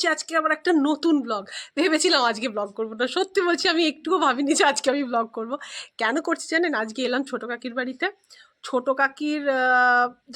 করছি আজকে আমার একটা নতুন ব্লগ ভেবেছিলাম আজকে ব্লগ করব না। সত্যি বলছি, আমি একটুও ভাবিনি যে আজকে আমি ব্লগ করব। কেন করছি জানেন? আজকে এলাম ছোটো কাকির বাড়িতে। ছোটো কাকির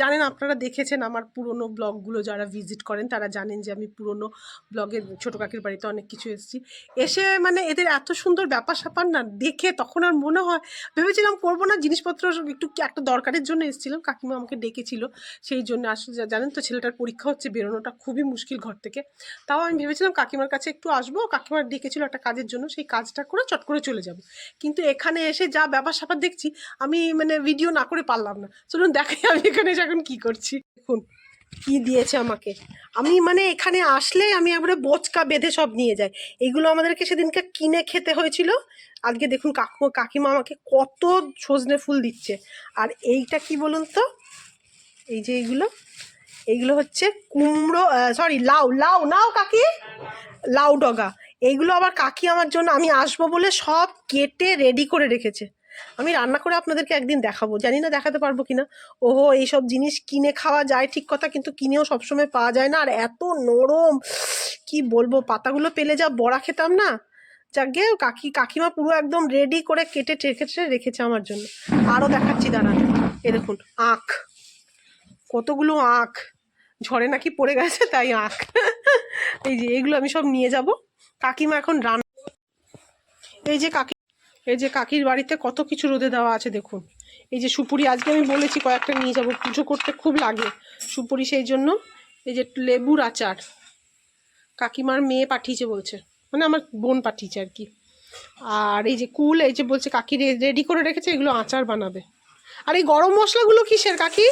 জানেন আপনারা দেখেছেন আমার পুরনো ব্লগগুলো যারা ভিজিট করেন তারা জানেন যে আমি পুরনো ব্লগের ছোটো কাকির বাড়িতে অনেক কিছু এসেছি। এসে মানে এদের এত সুন্দর ব্যাপার স্যাপার না দেখে তখন আর মনে হয়, ভেবেছিলাম করব না, জিনিসপত্র একটু একটা দরকারের জন্য এসেছিলাম, কাকিমা আমাকে ডেকেছিল, সেই জন্য আসলে জানেন তো ছেলেটার পরীক্ষা হচ্ছে বেরোনোটা খুবই মুশকিল ঘর থেকে। তাও আমি ভেবেছিলাম কাকিমার কাছে একটু আসব কাকিমার ডেকেছিল একটা কাজের জন্য, সেই কাজটা করে চট করে চলে যাব। কিন্তু এখানে এসে যা ব্যাপার স্যাপার দেখছি, আমি মানে ভিডিও না করে পারলাম না। চলুন দেখাই আমি এখানে এখন কী করছি। দেখুন, কি দিয়েছে আমাকে। আমি মানে এখানে আসলে আমি একবারে বোচকা বেঁধে সব নিয়ে যাই। এগুলো আমাদেরকে সেদিনকে কিনে খেতে হয়েছিল। আজকে দেখুন কাকু, কাকিমা আমাকে কত সজনে ফুল দিচ্ছে। আর এইটা কি বলুন তো? এই যে এইগুলো। এইগুলো হচ্ছে কুমড়ো সরি লাউ। লাউ, নাও কাকি। লাউ ডগা। এইগুলো আবার কাকি আমার জন্য আমি আসব বলে সব কেটে রেডি করে রেখেছে। আমি রান্না করে আপনাদেরকে একদিন দেখাবো। জানি না দেখাতে পারব কিনা। ওহো, এইসব জিনিস কিনে খাওয়া যায় ঠিক কথা, কিন্তু কিনেও সবসময় পাওয়া যায় না। আর এত নরম, কি বলব, পাতাগুলো পেলে যা বড়া খেতাম না। যাকে কাকি, কাকিমা পুরো একদম রেডি করে কেটে রেখেছে রেখেছে আমার জন্য। আরও দেখাচ্ছি, দাঁড়ান। এ দেখুন, আখ। কতগুলো আখ। ঝড়ে নাকি পড়ে গেছে, তাই আখ। এই যে, এগুলো আমি সব নিয়ে যাব। কাকিমা এখন রান এই যে, কাকি এই যে কাকির বাড়িতে কত কিছু রোদে দেওয়া আছে দেখুন। এই যে সুপুরি, আজকে আমি বলেছি কয়েকটা নিয়ে যাব, পুজো করতে খুব লাগে। সুপুরি সেই জন্য এই যে লেবুর আচার। কাকিমার মেয়ে পাঠিয়েছে বলছে মানে আমার বোন পাঠিয়েছে আর কি। আর এই যে কুল, এই যে বলছে কাকি রেডি করে রেখেছে, এগুলো আচার বানাবে। আর এই গরম মশলাগুলো কিসের কাকি?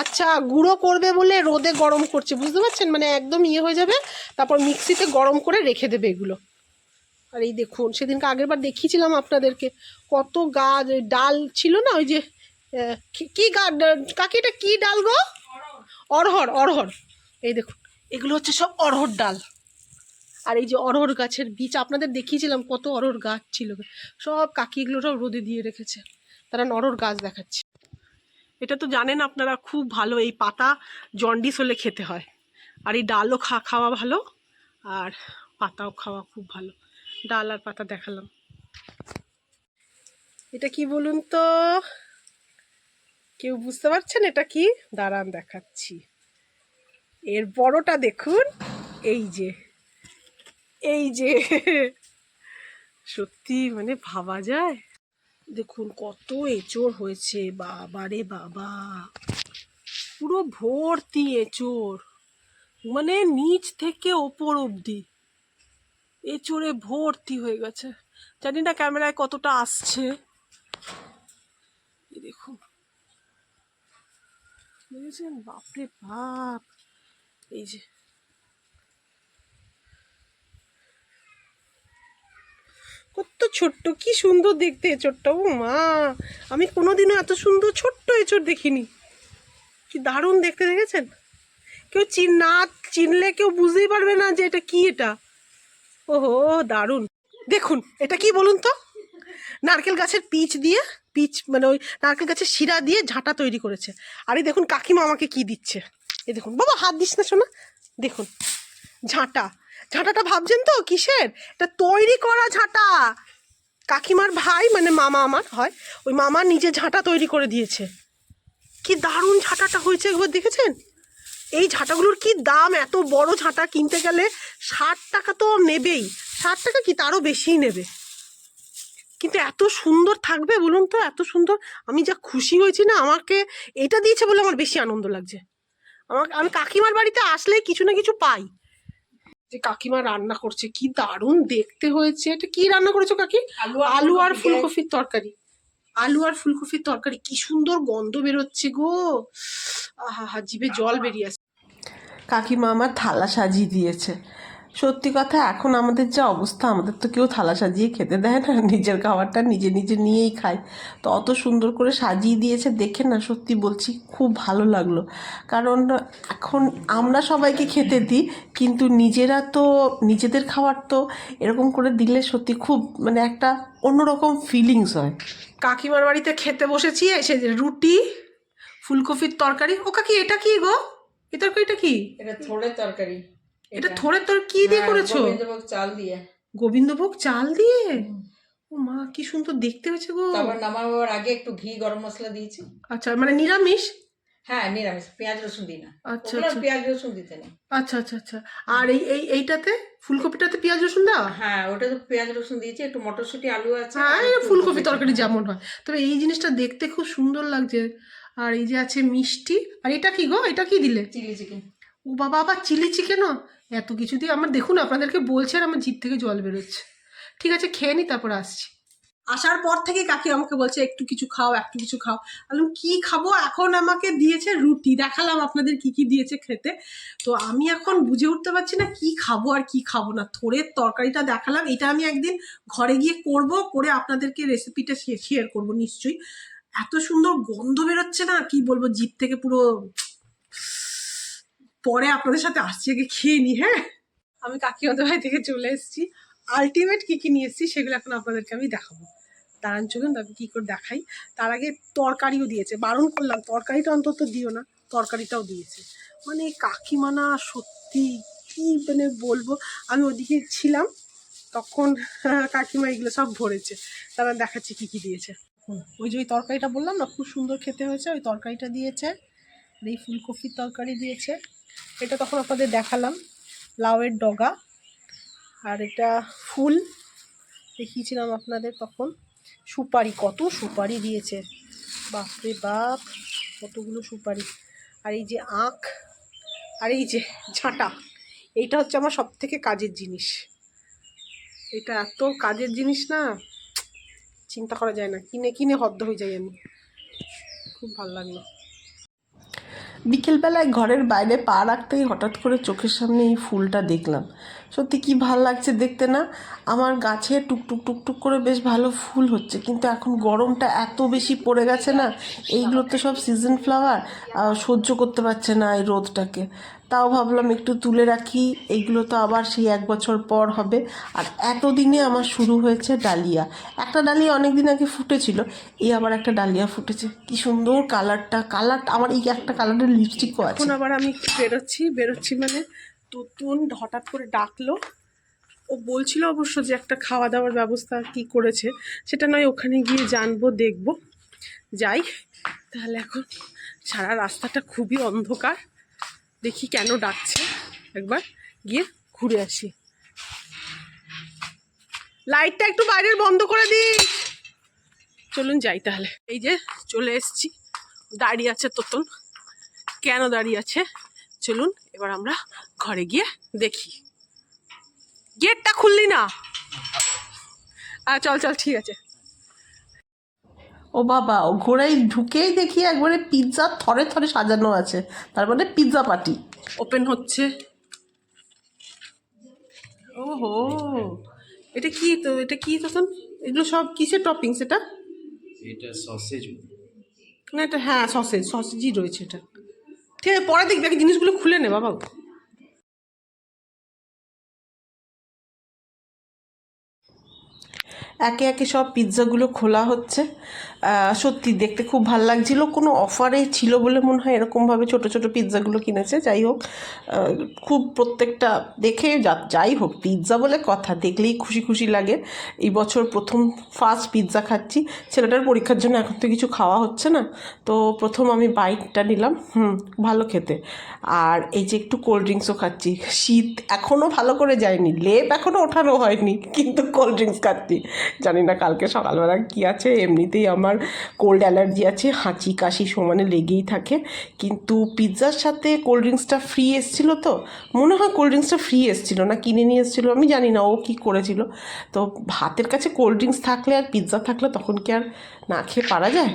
আচ্ছা গুঁড়ো করবে বলে রোদে গরম করছে, বুঝতে পারছেন? মানে একদম ইয়ে হয়ে যাবে, তারপর মিক্সিতে গরম করে রেখে দেবে এগুলো। আর এই দেখুন, সেদিনকে আগের বার দেখিয়েছিলাম আপনাদেরকে। কত গাছ ডাল ছিল না, ওই যে কি- কি গা কাকি এটা কি ডাল গো? অরহর অরহর এই দেখুন, এগুলো হচ্ছে সব অরহর ডাল। আর এই যে অরহর গাছের বীজ, আপনাদের দেখিয়েছিলাম কত অরহর গাছ ছিল। সব কাকি এগুলো সব রোদে দিয়ে রেখেছে। তারা অরহর গাছ দেখাচ্ছে। এটা তো জানেন আপনারা, খুব ভালো, এই পাতা জন্ডিস হলে খেতে হয়। আর এই ডালও খা, খাওয়া ভালো, আর পাতাও খাওয়া খুব ভালো। ডাল আর পাতা দেখালাম। এটা কি বলুন তো? কেউ বুঝতে পারছেন এটা কি? দাঁড়ান দেখাচ্ছি। এর বড়টা দেখুন, এই যে এই যে। সত্যি মানে ভাবা যায়। দেখুন কত এঁচড় হয়েছে, বাবা রে বাবা। পুরো ভর্তি এঁচড় মানে নিচ থেকে ওপর অবধি। এঁচড়ে ভর্তি হয়ে গেছে। জানি না ক্যামেরায় কতটা আসছে। দেখুন। দেখেছেন? বাপরে বাপ। এই যে। কত ছোট্ট, কি সুন্দর দেখতে এঁচড়টা ও মা, আমি কোনোদিনও এত সুন্দর ছোট্ট এঁচড় দেখিনি। কি দারুণ দেখতে, দেখেছেন? কেউ চিন, না চিনলে কেউ বুঝতেই পারবে না যে এটা কি এটা। ওহো, দারুণ। দেখুন, এটা কি বলুন তো? নারকেল গাছের পিচ দিয়ে, পিচ মানে ওই নারকেল গাছের শিরা দিয়ে ঝাঁটা তৈরি করেছে। আর এই দেখুন, কাকিমা আমাকে কি দিচ্ছে। এই দেখুন, বাবা, হাত দিস না শোনা দেখুন, ঝাঁটা। ঝাঁটাটা ভাবছেন তো, কিসের? এটা তৈরি করা ঝাঁটা। কাকিমার ভাই মানে মামা আমার, হয়, ওই মামা নিজে ঝাঁটা তৈরি করে দিয়েছে। কি দারুণ ঝাঁটাটা হয়েছে একবার দেখেছেন? এই ঝাঁটাগুলোর কি দাম? এত বড় ঝাঁটা কিনতে গেলে ষাট টাকা তো নেবেই। ষাট টাকা কি তারও বেশিই নেবে? কিন্তু এত সুন্দর থাকবে বলুন তো এত সুন্দর। আমি যা খুশি হয়েছি না আমাকে এটা দিয়েছে বলে আমার বেশি আনন্দ লাগছে। আমার আমি কাকিমার বাড়িতে আসলে কিছু না কিছু পাই। যে কাকিমা রান্না করছে কি দারুণ দেখতে হয়েছে। এটা কি রান্না করেছ কাকি? আলু আর ফুলকপির তরকারি। আলু আর ফুলকপির তরকারি কি সুন্দর গন্ধ বেরোচ্ছে গো। আহা জিভে জল বেরিয়ে আসছে। কাকিমা আমার থালা সাজিয়ে দিয়েছে। সত্যি কথা এখন আমাদের যা অবস্থা আমাদের তো কেউ থালা সাজিয়ে খেতে দেয় না নিজের খাবারটা নিজে নিজে নিয়েই খায়। তো অত সুন্দর করে সাজিয়ে দিয়েছে দেখে না সত্যি বলছি খুব ভালো লাগল। কারণ এখন আমরা সবাইকে খেতে দিই কিন্তু নিজেরা তো নিজেদের খাবার তো এরকম করে দিলে সত্যি খুব মানে একটা অন্যরকম ফিলিংস হয়। কাকিমার বাড়িতে খেতে বসেছি এসে যে রুটি ফুলকপির তরকারি। ও কাকি এটা কি গো? এই তরকারিটা কি? এটা থোড়ের তরকারি। এটা থোড়ের তোর কি দিয়ে হ্যাঁ, করেছ? গোবিন্দভোগ চাল দিয়ে। গোবিন্দভোগ চাল দিয়ে? ও মা কি সুন্দর দেখতে হয়েছে গো। তারপর নামাবার আগে একটু ঘি গরম মশলা দিয়েছি। আচ্ছা মানে নিরামিষ? হ্যাঁ নিরামিষ। পেঁয়াজ রসুন দিই না। আচ্ছা আচ্ছা। পেঁয়াজ রসুন দিতে নেই। আচ্ছা আচ্ছা আচ্ছা। আর এই এই এইটাতে? ফুলকপিটাতে পেঁয়াজ রসুন দেওয়া? হ্যাঁ ওটা তো পেঁয়াজ রসুন দিয়েছি। একটু মটরশুঁটি আলু আছে। হ্যাঁ ফুলকপি তরকারি যেমন হয়। তবে এই জিনিসটা দেখতে খুব সুন্দর লাগছে। আর এই যে আছে মিষ্টি। আর এটা কি গো? এটা কি দিলে? Chilli chicken. ও বাবা আবার চিলি চিকেনও? এত কিছু দিয়ে আমার, দেখুন আপনাদেরকে বলছে আর আমার জিভ থেকে জল বেরোচ্ছে। ঠিক আছে, খেয়ে নি, তারপর আসছি। আসার পর থেকে কাকি আমাকে বলছে, একটু কিছু খাও, একটু কিছু খাও। বললাম, কি খাব? এখন আমাকে দিয়েছে রুটি। দেখালাম আপনাদের কি কি দিয়েছে খেতে। তো আমি এখন বুঝে উঠতে পারছি না, কি খাব আর কি খাব না। থোড়ের তরকারিটা দেখালাম, এটা আমি একদিন ঘরে গিয়ে করব, করে আপনাদেরকে রেসিপিটা শেয়ার করব নিশ্চয়ই। এত সুন্দর গন্ধ বেরোচ্ছে না, কি বলব, জিভ থেকে পুরো পরে আপনাদের সাথে আসছি, আগে খেয়ে নি হ্যাঁ? আমি কাকিমাদের বাড়ি থেকে চলে এসেছি। আলটিমেট কি কি নিয়ে এসেছি সেগুলো এখন আপনাদেরকে আমি দেখাবো। দাঁড়ান, চলুন, তারপর কী করে দেখাই। তার আগে তরকারিও দিয়েছে। বারণ করলাম, তরকারিটা অন্তত দিও না, তরকারিটাও দিয়েছে। মানে কাকিমা না সত্যি কি মানে বলব? আমি ওদিকে ছিলাম, তখন কাকিমা এগুলো সব ভরেছে। তারা দেখাচ্ছে কি কি দিয়েছে। ওই যে ওই তরকারিটা বললাম না, খুব সুন্দর খেতে হয়েছে, ওই তরকারিটা দিয়েছে। আর এই ফুলকপির তরকারি দিয়েছে। এটা তখন আপনাদের দেখালাম, লাউয়ের ডগা। আর এটা ফুল, দেখিয়েছিলাম আপনাদের তখন। সুপারি, কত সুপারি দিয়েছে। বাপরে বাপ, কতগুলো সুপারি। আর এই যে আখ, আর এই যে ঝাঁটা, এইটা হচ্ছে আমার সব থেকে কাজের জিনিস। এটা এত কাজের জিনিস না, চিন্তা করা যায় না। কিনে কিনে হদ্দ হয়ে যাই আমি। খুব ভালো লাগল। বিকেলবেলায় ঘরের বাইরে পা রাখতেই হঠাৎ করে চোখের সামনে এই ফুলটা দেখলাম। সত্যি কি ভালো লাগছে দেখতে না? আমার গাছে টুকটুক টুকটুক করে বেশ ভালো ফুল হচ্ছে, কিন্তু এখন গরমটা এত বেশি পড়ে গেছে না এইগুলো তো সব সিজন ফ্লাওয়ার সহ্য করতে পারছে না এই রোদটাকে। তাও ভাবলাম একটু তুলে রাখি। এইগুলো তো আবার সেই এক বছর পর হবে। আর এতদিনে আমার শুরু হয়েছে ডালিয়া। একটা ডালিয়া অনেক দিন আগে ফুটেছিল। এই আবার একটা ডালিয়া ফুটেছে। কি সুন্দর কালারটা। কালারটা আমার এই একটা কালারের লিপস্টিকও আছে। এখন আবার আমি বেরোচ্ছি। বেরোচ্ছি মানে তুতুন হঠাৎ করে ডাকলো। ও বলছিল অবশ্য যে একটা খাওয়া দাওয়ার ব্যবস্থা কি করেছে। সেটা নয়, ওখানে গিয়ে জানব, দেখব। যাই, তাহলে এখন সারা রাস্তাটা খুবই অন্ধকার। দেখি কেন ডাকছে। একবার গিয়ে ঘুরে আসি। লাইটটা একটু বাইরের বন্ধ করে দিস। চলুন যাই তাহলে। এই যে চলে এসছি। দাঁড়িয়ে আছে তোতন কেন দাঁড়িয়ে আছে? চলুন এবার আমরা ঘরে গিয়ে দেখি। গেটটা খুললি না? চল চল, ঠিক আছে। ও বাবা ও ঘোড়ায় ঢুকেই দেখি একবারে পিৎজা থরে থরে সাজানো আছে। তার মানে পিৎজা পার্টি ওপেন হচ্ছে। ওহো এটা কি তো? এটা কি তখন? এগুলো সব কিসের টপিংস এটা? এটা সসেজ না এটা হ্যাঁ সসেজ সসেজই রয়েছে এটা। ঠিক আছে পরে দেখবি আগে জিনিসগুলো খুলে নে বাবা একে একে সব পিৎজাগুলো খোলা হচ্ছে। সত্যি দেখতে খুব ভালো লাগছিল। কোনো অফারে ছিল বলে মনে হয় এরকমভাবে ছোট ছোট পিৎজাগুলো কিনেছে। যাই হোক খুব প্রত্যেকটা দেখে যাই হোক পিৎজা বলে কথা, দেখলেই খুশি খুশি লাগে। এই বছর প্রথম ফার্স্ট পিৎজা খাচ্ছি। ছেলেটার পরীক্ষার জন্য এখন তো কিছু খাওয়া হচ্ছে না। তো প্রথম আমি বাইকটা নিলাম, হুম, ভালো খেতে। আর এই যে একটু কোল্ড ড্রিঙ্কসও খাচ্ছি। শীত এখনও ভালো করে যায়নি, লেপ এখনও ওঠানো হয়নি, কিন্তু কোল্ড ড্রিঙ্কস খাচ্ছি। জানি না কালকে সকালবেলা কী আছে, এমনিতেই আমার কোল্ড অ্যালার্জি আছে হাঁচি কাশি সমানে লেগেই থাকে। কিন্তু পিৎজার সাথে কোল্ড ড্রিঙ্কসটা ফ্রি এসেছিল তো? মনে হয় কোল্ড ড্রিঙ্কসটা ফ্রি এসেছিল না কিনে নিয়ে এসেছিল আমি জানি না ও কী করেছিল। তো হাতের কাছে কোল্ড ড্রিঙ্কস থাকলে আর পিৎজা থাকলে তখন কি আর না খেয়ে পারা যায়?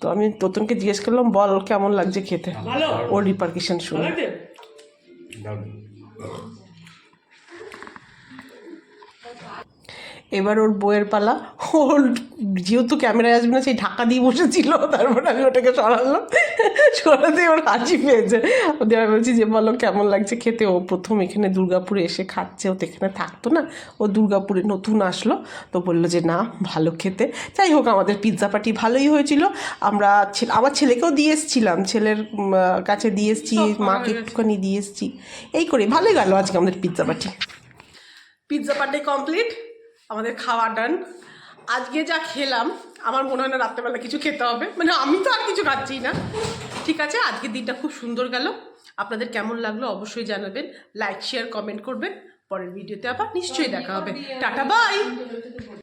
তো আমি তোতনকে জিজ্ঞেস করলাম বল কেমন লাগছে খেতে? ওর রিপার্কেশন শুনে। এবার ওর বইয়ের পালা। ওর যেহেতু ক্যামেরায় আসবে না সেই ঢাকা দিয়ে বসেছিল। তারপর আমি ওটাকে সরালাম। সরাতে ওর হাসি পেয়েছে। ওদের আমি বলছি যে বলো কেমন লাগছে খেতে? ও প্রথম এখানে দুর্গাপুরে এসে খাচ্ছে। ও তো এখানে থাকতো না। ও দুর্গাপুরে নতুন আসলো। তো বলল যে না ভালো খেতে। যাই হোক আমাদের পিৎজা পার্টি ভালোই হয়েছিল। আমরা আমার ছেলেকেও দিয়ে এসেছিলাম। ছেলের কাছে দিয়ে এসেছি মাকে একটুখানি দিয়ে এসেছি। এই করে ভালোই গেল আজকে আমাদের pizza party pizza party complete আমাদের খাওয়া ডান আজকে যা খেলাম, আমার মনে হয় না রাত্রেবেলা কিছু খেতে হবে। মানে আমি তো আর কিছু খাচ্ছি না। ঠিক আছে আজকের দিনটা খুব সুন্দর গেল। আপনাদের কেমন লাগল অবশ্যই জানাবেন। লাইক শেয়ার কমেন্ট করবেন। পরের ভিডিওতে আবার নিশ্চয়ই দেখা হবে। Tata bye